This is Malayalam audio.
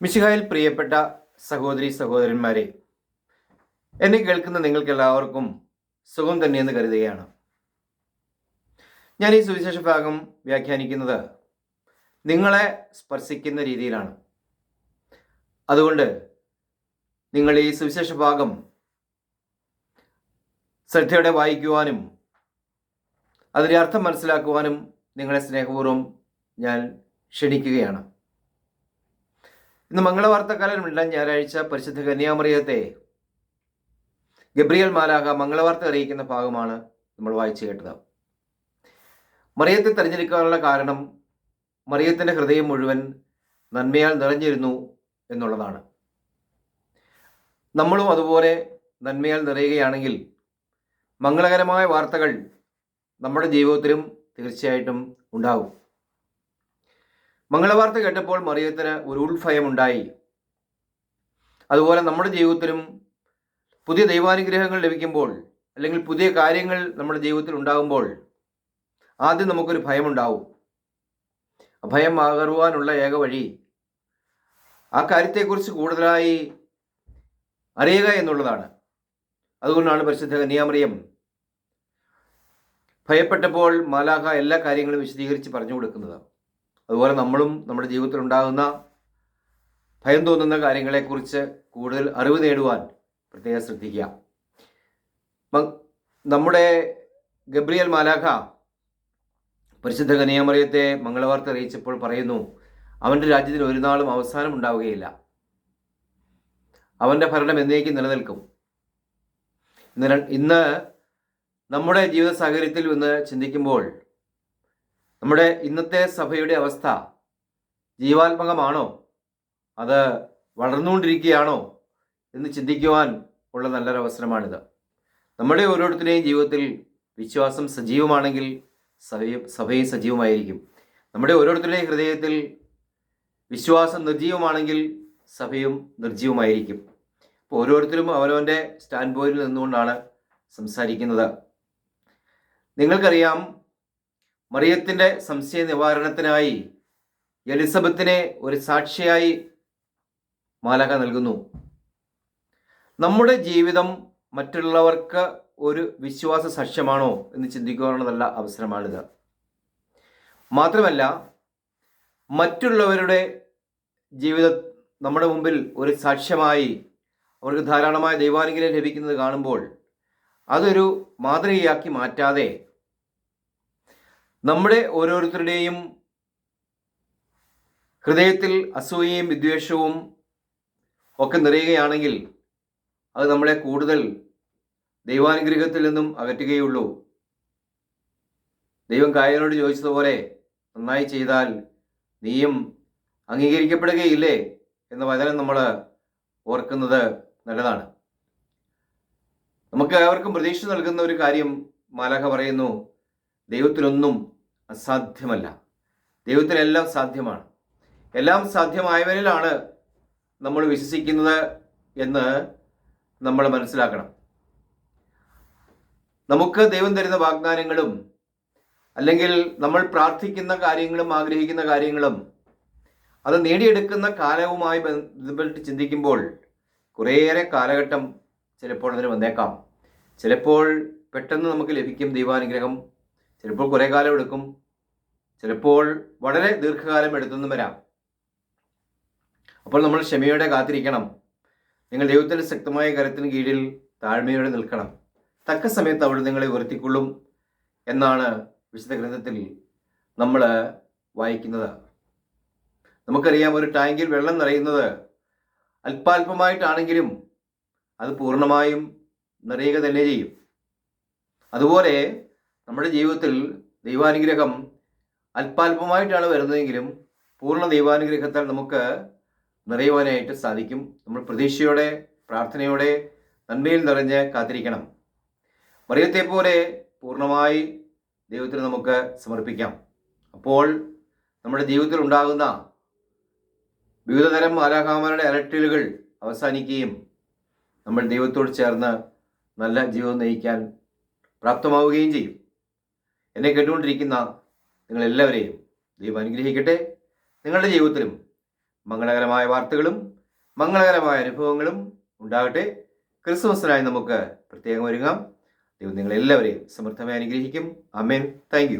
മിശിഹായിൽ പ്രിയപ്പെട്ട സഹോദരി സഹോദരന്മാരെ എന്നെ കേൾക്കുന്ന നിങ്ങൾക്ക് എല്ലാവർക്കും സുഖം തന്നെയെന്ന് കരുതുകയാണ്. ഞാൻ ഈ സുവിശേഷ ഭാഗം വ്യാഖ്യാനിക്കുന്നത് നിങ്ങളെ സ്പർശിക്കുന്ന രീതിയിലാണ്. അതുകൊണ്ട് നിങ്ങൾ ഈ സുവിശേഷ ഭാഗം ശ്രദ്ധയോടെ വായിക്കുവാനും അതിന്റെ അർത്ഥം മനസ്സിലാക്കുവാനും നിങ്ങളെ സ്നേഹപൂർവം ഞാൻ ക്ഷണിക്കുകയാണ്. ഇന്ന് മംഗളവാർത്തക്കാലമുള്ള ഞായറാഴ്ച പരിശുദ്ധ കന്യാമറിയത്തെ ഗബ്രിയൽ മാലാഹ മംഗളവാർത്ത അറിയിക്കുന്ന ഭാഗമാണ് നമ്മൾ വായിച്ചു കേട്ടത്. മറിയത്തെ തിരഞ്ഞെടുക്കാനുള്ള കാരണം മറിയത്തിന്റെ ഹൃദയം മുഴുവൻ നന്മയാൽ നിറഞ്ഞിരുന്നു എന്നുള്ളതാണ്. നമ്മളും അതുപോലെ നന്മയാൽ നിറയുകയാണെങ്കിൽ മംഗളകരമായ വാർത്തകൾ നമ്മുടെ ജീവിതത്തിലും തീർച്ചയായിട്ടും ഉണ്ടാകും. മംഗളവാർത്ത കേട്ടപ്പോൾ മറിയത്തിന് ഒരു ഉൾഭയം ഉണ്ടായി അതുപോലെ നമ്മുടെ ജീവിതത്തിലും പുതിയ ദൈവാനുഗ്രഹങ്ങൾ ലഭിക്കുമ്പോൾ അല്ലെങ്കിൽ പുതിയ കാര്യങ്ങൾ നമ്മുടെ ജീവിതത്തിൽ ഉണ്ടാകുമ്പോൾ ആദ്യം നമുക്കൊരു ഭയമുണ്ടാവും. ഭയം അകറുവാനുള്ള ഏക വഴി ആ കാര്യത്തെക്കുറിച്ച് കൂടുതലായി അറിയുക എന്നുള്ളതാണ്. അതുകൊണ്ടാണ് പരിശുദ്ധ കന്യാമറിയം ഭയപ്പെട്ടപ്പോൾ മാലാഖ എല്ലാ കാര്യങ്ങളും വിശദീകരിച്ച് പറഞ്ഞു കൊടുക്കുന്നത്. അതുപോലെ നമ്മളും നമ്മുടെ ജീവിതത്തിൽ ഉണ്ടാകുന്ന ഭയം തോന്നുന്ന കാര്യങ്ങളെക്കുറിച്ച് കൂടുതൽ അറിവ് നേടുവാൻ പ്രത്യേകം ശ്രദ്ധിക്കുക. നമ്മുടെ ഗബ്രിയൽ മാലാഖ പരിശുദ്ധ കനിയാമറിയത്തെ മംഗളവാർത്ത അറിയിച്ചപ്പോൾ പറയുന്നു അവന്റെ രാജ്യത്തിൽ ഒരു നാളും അവസാനം ഉണ്ടാവുകയില്ല. അവന്റെ ഭരണം എന്നേക്കും നിലനിൽക്കും. ഇന്ന് നമ്മുടെ ജീവിത സാഹചര്യത്തിൽ ഒന്ന് ചിന്തിക്കുമ്പോൾ നമ്മുടെ ഇന്നത്തെ സഭയുടെ അവസ്ഥ ജീവാത്മകമാണോ? അത് വളർന്നുകൊണ്ടിരിക്കുകയാണോ? എന്ന് ചിന്തിക്കുവാൻ ഉള്ള നല്ലൊരവസരമാണിത് നമ്മുടെ ഓരോരുത്തരുടെയും ജീവിതത്തിൽ വിശ്വാസം സജീവമാണെങ്കിൽ സഭയും സഭയും സജീവമായിരിക്കും. നമ്മുടെ ഓരോരുത്തരുടെയും ഹൃദയത്തിൽ വിശ്വാസം നിർജീവമാണെങ്കിൽ സഭയും നിർജീവമായിരിക്കും. അപ്പോൾ ഓരോരുത്തരും അവനവന്റെ സ്റ്റാൻഡ് പോയിന്റിൽ നിന്നുകൊണ്ടാണ് സംസാരിക്കുന്നത്. നിങ്ങൾക്കറിയാം മറിയത്തിന്റെ സംശയ നിവാരണത്തിനായി എലിസബത്തിനെ ഒരു സാക്ഷിയായി മാലക നൽകുന്നു. നമ്മുടെ ജീവിതം മറ്റുള്ളവർക്ക് ഒരു വിശ്വാസ സാക്ഷ്യമാണോ എന്ന് ചിന്തിക്കുവാനുള്ളതല്ല അവസരമാണിത്. മാത്രമല്ല മറ്റുള്ളവരുടെ ജീവിത നമ്മുടെ മുമ്പിൽ ഒരു സാക്ഷ്യമായി അവർക്ക് ധാരാളമായ ദൈവാനുഗ്രഹം ലഭിക്കുന്നത് കാണുമ്പോൾ അതൊരു മാതൃകയാക്കി മാറ്റാതെ നമ്മുടെ ഓരോരുത്തരുടെയും ഹൃദയത്തിൽ അസൂയയും വിദ്വേഷവും ഒക്കെ നിറയുകയാണെങ്കിൽ അത് നമ്മളെ കൂടുതൽ ദൈവാനുഗ്രഹത്തിൽ നിന്നും അകറ്റുകയുള്ളൂ. ദൈവം കായനോട് ചോദിച്ചതുപോലെ നന്നായി ചെയ്താൽ നീയും അംഗീകരിക്കപ്പെടുകയില്ലേ എന്ന വചനം നമ്മൾ ഓർക്കുന്നത് നല്ലതാണ്. നമുക്ക് ഏവർക്കും പ്രതീക്ഷ നൽകുന്ന ഒരു കാര്യം മാലഹ പറയുന്നു. ദൈവത്തിനൊന്നും അസാധ്യമല്ല. ദൈവത്തിനെല്ലാം സാധ്യമാണ്. എല്ലാം സാധ്യമായവരിലാണ് നമ്മൾ വിശ്വസിക്കുന്നത് എന്ന് നമ്മൾ മനസ്സിലാക്കണം. നമുക്ക് ദൈവം തരുന്ന വാഗ്ദാനങ്ങളും അല്ലെങ്കിൽ നമ്മൾ പ്രാർത്ഥിക്കുന്ന കാര്യങ്ങളും ആഗ്രഹിക്കുന്ന കാര്യങ്ങളും അത് നേടിയെടുക്കുന്ന കാലവുമായി ബന്ധപ്പെട്ട് ചിന്തിക്കുമ്പോൾ കുറേയേറെ കാലഘട്ടം ചിലപ്പോൾ അതിന് വന്നേക്കാം. ചിലപ്പോൾ പെട്ടെന്ന് നമുക്ക് ലഭിക്കും ദൈവാനുഗ്രഹം. ചിലപ്പോൾ കുറേ കാലം എടുക്കും. ചിലപ്പോൾ വളരെ ദീർഘകാലം എടുത്തെന്നും വരാം. അപ്പോൾ നമ്മൾ ക്ഷമയോടെ കാത്തിരിക്കണം. നിങ്ങൾ ദൈവത്തിന്റെ ശക്തമായ കരത്തിന് കീഴിൽ താഴ്മയോടെ നിൽക്കണം. തക്ക സമയത്ത് അവൾ നിങ്ങളെ ഉയർത്തിക്കൊള്ളും എന്നാണ് വിശുദ്ധ ഗ്രന്ഥത്തിൽ നമ്മൾ വായിക്കുന്നത്. നമുക്കറിയാം ഒരു ടാങ്കിൽ വെള്ളം നിറയുന്നത് അല്പാൽപമായിട്ടാണെങ്കിലും അത് പൂർണമായും നിറയുക തന്നെ ചെയ്യും. അതുപോലെ നമ്മുടെ ജീവിതത്തിൽ ദൈവാനുഗ്രഹം അല്പാൽപമായിട്ടാണ് വരുന്നതെങ്കിലും പൂർണ ദൈവാനുഗ്രഹത്താൽ നമുക്ക് നിറയുവാനായിട്ട് സാധിക്കും. നമ്മൾ പ്രതീക്ഷയോടെ പ്രാർത്ഥനയോടെ നന്മയിൽ നിറഞ്ഞ് കാത്തിരിക്കണം. മറിയത്തെ പോലെ പൂർണമായി ദൈവത്തിന് നമുക്ക് സമർപ്പിക്കാം. അപ്പോൾ നമ്മുടെ ജീവിതത്തിൽ ഉണ്ടാകുന്ന വിവിധതരം ആരാഹാമാരുടെ അലട്ടലുകൾ അവസാനിക്കുകയും നമ്മൾ ദൈവത്തോട് ചേർന്ന് നല്ല ജീവിതം നയിക്കാൻ പ്രാപ്തമാവുകയും ചെയ്യും. എന്നെ കേട്ടുകൊണ്ടിരിക്കുന്ന നിങ്ങളെല്ലാവരെയും ദൈവം അനുഗ്രഹിക്കട്ടെ. നിങ്ങളുടെ ജീവിതത്തിലും മംഗളകരമായ വാർത്തകളും മംഗളകരമായ അനുഭവങ്ങളും ഉണ്ടാകട്ടെ. ക്രിസ്മസിനായി നമുക്ക് പ്രത്യേകം ഒരുങ്ങാം. ദൈവം നിങ്ങളെല്ലാവരെയും സമൃദ്ധമായി അനുഗ്രഹിക്കും. അമ്മേൻ താങ്ക്